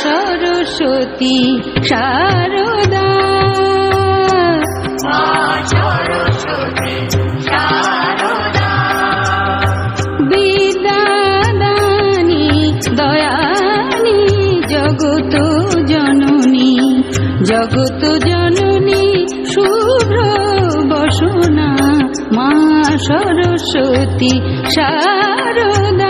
সরস্বতী সারদা। বিদ্যাদানি দয়ানি জগত জননী জগত জননী শুভ্র বসনা মা সরস্বতী শারদা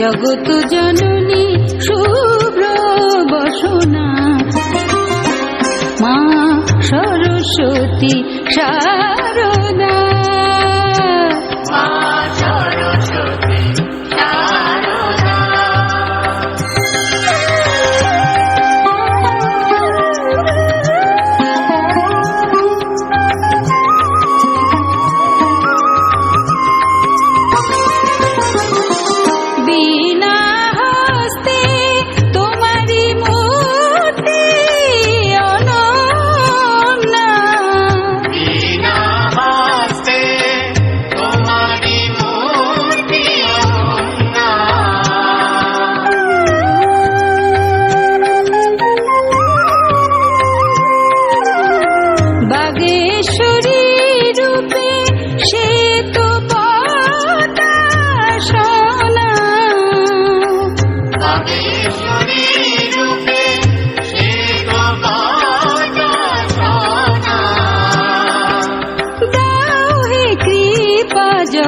জগত জননী শুভ্র বসনা। মা সরস্বতী শারদা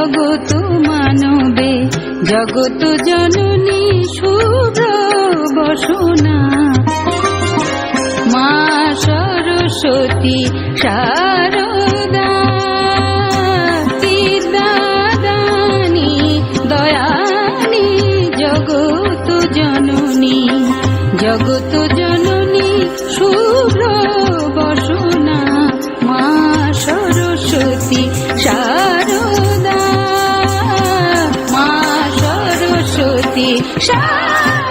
জগত মানবে জগত জননী শুভ্র বসনা মা সরস্বতী বিদ্যাদানি দয়ানি জগত জননী জগত জননী শুভ্র 山。